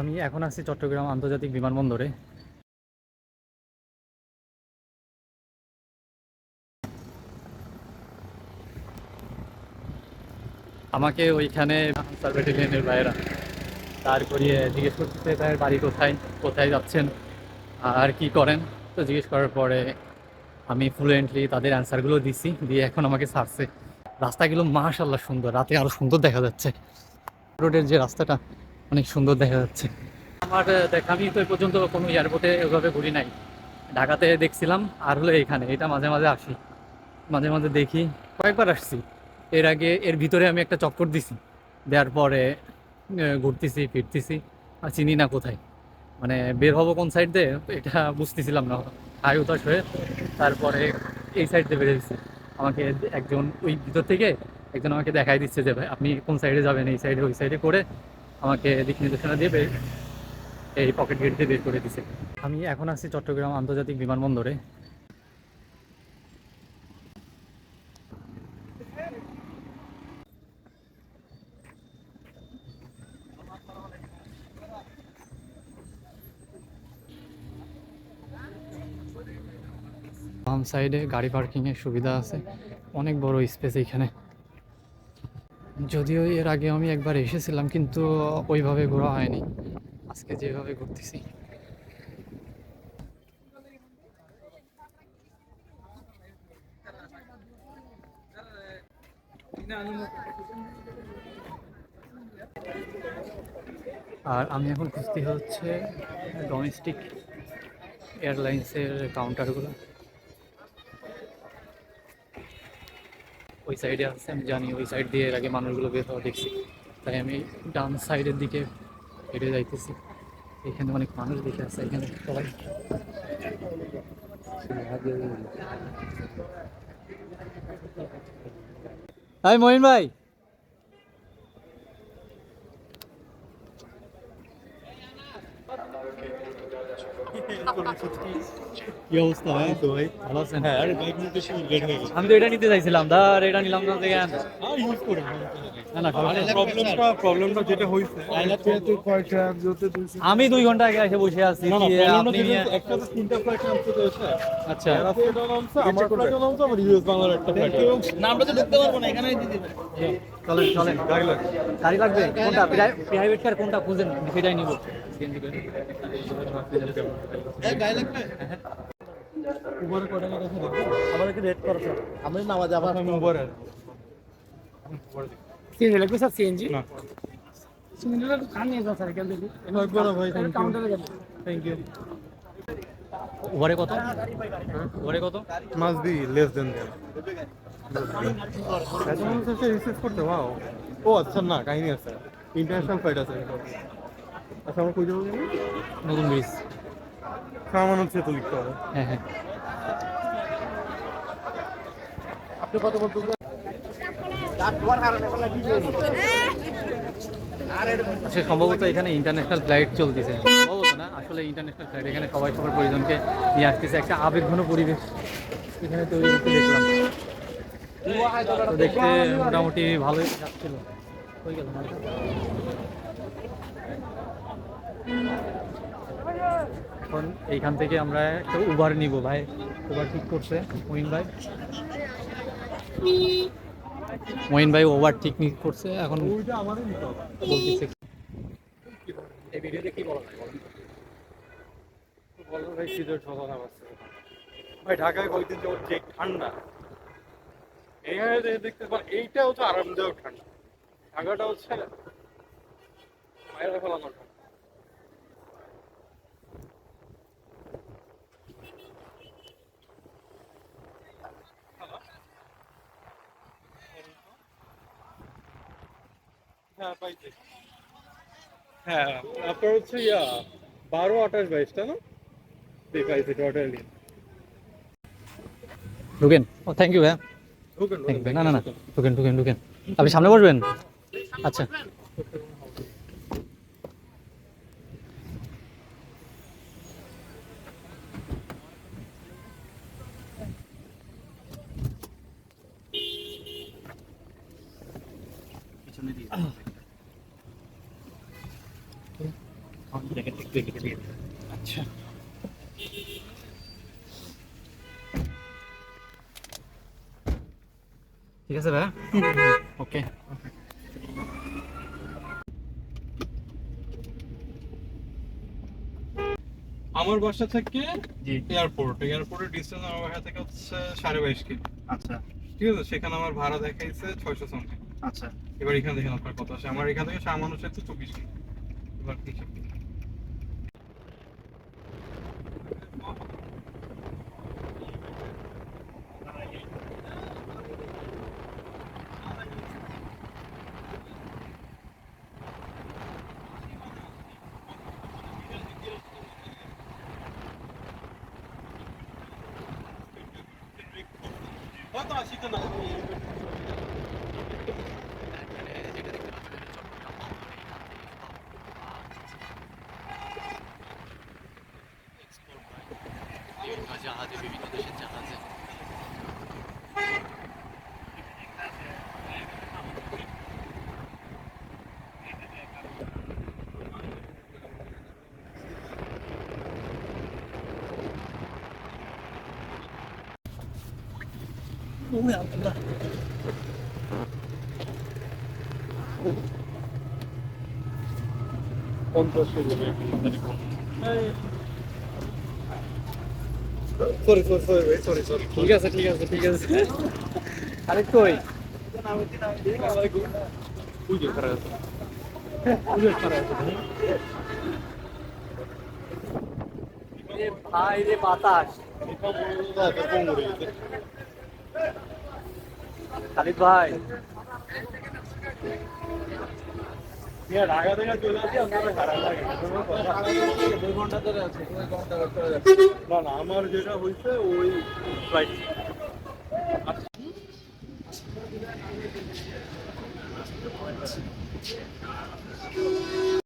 আমি এখন আছি চট্টগ্রাম আন্তর্জাতিক বিমানবন্দরে। আমাকে ওইখানে আনসার ব্যাটালিয়নের ভাইয়েরা করিয়ে জিজ্ঞেস করতে তার বাড়ি কোথায়? কোথায় যাচ্ছেন? আর কি করেন? তো জিজ্ঞেস করার পরে আমি ফ্লুয়েন্টলি তাদের অ্যান্সারগুলো দিছি, দিয়ে এখন আমাকে ছাড়ছে। রাস্তাগুলো মাশাল্লাহ সুন্দর, রাতে আরও সুন্দর দেখা যাচ্ছে। রোডের যে রাস্তাটা অনেক সুন্দর দেখা যাচ্ছে। আমার দেখা আমি তো এ পর্যন্ত কোনো এয়ারপোর্টে ওইভাবে ঘুরি নাই। ঢাকাতে দেখছিলাম, আর হলো এখানে। এটা মাঝে মাঝে আসি। মাঝে মাঝে দেখি। কয়েকবার আসছি। এর আগে এর ভিতরে আমি একটা চক্কর দিছি। দেওয়ার পরে ঘুরতেছি, ফিরতেছি, আর চিনি না কোথায়। মানে বের হব কোন সাইড দিয়ে, এটা বুঝতেছিলাম না। হাই উতাস হয়ে তারপরে এই সাইড দিয়ে বেরিয়েছি আমাকে একজন ওই ভিতর থেকে একজন আমাকে দেখাই দিচ্ছে যে, ভাই, আপনি কোন সাইডে যাবেন? এই সাইডে ওই সাইডে করে আমাকে দিক নির্দেশনা দিয়ে এই পকেট গেট দিয়ে বের করে দিছে। আমি এখন আছি চট্টগ্রাম আন্তর্জাতিক বিমানবন্দরে। বাম সাইডে গাড়ি পার্কিং এর সুবিধা আছে, অনেক বড় স্পেস এখানে। যদিও এর আগে আমি একবার এসেছিলাম, কিন্তু ওইভাবে ঘোরা হয়নি। আজকে যেভাবে ঘুরতেছি। আর আমি এখন খুঁজতে হচ্ছে ডোমেস্টিক এয়ারলাইন্সের কাউন্টারগুলো ওই সাইডে আসছে আমি জানি ওই সাইড দিয়ে এর আগে মানুষগুলো বের হওয়া দেখছি। তাই আমি ডান সাইডের দিকে হেঁটে যাইতেছি। এখানে অনেক মানুষ দেখে আছে, এখানে সবাই। হাই মহিন ভাই। কি অবস্থা ভাই? তো ভাই ভালো আছেন হ্যাঁ আরে বাইক নিতে শুরু লেট হয়ে গেছে আমি তো এটা নিতে চাইছিলাম দাঁড় এটা নিলাম না দেখেন আর ইউজ করে না না প্রবলেমটা প্রবলেমটা যেটা হইছে আমি দুই ঘণ্টা আগে এসে বসে আছি আপনি একটা তো তিনটা ফ্লাইট আচ্ছা। তো এটা নামছে আমার ফ্লাইটও নামছে আমার ইউএস বাংলার একটা ফ্লাইট না তো ঢুকতে পারব না এখানেই দিয়ে দিবেন। চলেন চলেন। গাড়ি লাগে গাড়ি লাগবে? কোনটা? প্রাইভেট কার কোনটা খুঁজেন? সেটাই নিব। গায়ে লাগবে? উবারে টাকা আছে? দেখো আমাদেরকে রেড করছে আমি নামাজ আবার আমি উবারে সিএনজি লাগবে স্যার সিএনজি না। সিলিন্ডারটা খান নিয়ে যাও স্যার? এখান থেকে। লাগবে না ভাই থ্যাংক ইউ কাউন্টারে যাবে। থ্যাংক ইউ ওভারে কত? ওভারে কত must be less than. That এত রিসিভ করতে ওয়াও ও আচ্ছা না কাহিনী আছে ইন্টারন্যাশনাল ফ্লাইট আছে আচ্ছা আমার যাব নতুন ব্রিজ সামান হচ্ছে তো লিখতে হবে হ্যাঁ হ্যাঁ আপনি কত বলতে আচ্ছা সম্ভবত এখানে ইন্টারন্যাশনাল ফ্লাইট চলতেছে। সম্ভবত না, আসলে ইন্টারন্যাশনাল ফ্লাইট এখানে সবাই সবার পরিজনকে নিয়ে আসতেছে, একটা আবেগঘন পরিবেশ। এখানে তৈরি দেখলাম। দেখতে মোটামুটি ভালোই যাচ্ছিল। হয়ে গেল এখন এইখান থেকে আমরা একটা উবার নিব ভাই। উবার ঠিক করছে মহিন ভাই। মহিন ভাই ওভার ঠিক করছে এখন বলতেছে এই ভিডিওতে কি বলা বলো ভাই শীতের ভাই ঢাকায় কয়েকদিন যে ঠান্ডা এখানে যে দেখতে পান এইটা হচ্ছে আরামদায়ক ঠান্ডা। ঢাকাটা হচ্ছে বাইরে ফেলানো হ্যাঁ পাইছি। হ্যাঁ আপনার হচ্ছে ইয়া, বারো আঠাশ বাইশটা না? দেখাইছে টোটালি ঢুকেন। ও থ্যাংক ইউ হ্যাঁ না না না। ঢুকেন ঢুকেন ঢুকেন। আপনি সামনে বসবেন? আচ্ছা। আচ্ছা। ঠিক আছে ভাই? ওকে। আমার বাসা থেকে জি। এয়ারপোর্ট। এয়ারপোর্টের ডিস্টেন্স আমার বাসা থেকে হচ্ছে সাড়ে বাইশ কিলো আচ্ছা। ঠিক আছে? সেখানে আমার ভাড়া দেখাইছে ছয়শো সামথিং আচ্ছা। এবার এখানে দেখেন আপনার কত আসে আমার এখান থেকে সামান্য তো চব্বিশ কিলো এবার কি হিসাব করি? জাহাজে পঞ্চাশ কেজি সরি সরি সরি ভাই সরি সরি ঠিক আছে ঠিক আছে ঠিক আছে আরে কই পুজো করা আছে এ ভাই রে বাতাস খালিদ ভাই। ঢাকা থেকে চলে আসি আপনারা খারাপ লাগে। দুই ঘণ্টা ধরে আছে দুই ঘণ্টা ধরে না না আমার যেটা হয়েছে ওই ফ্লাইট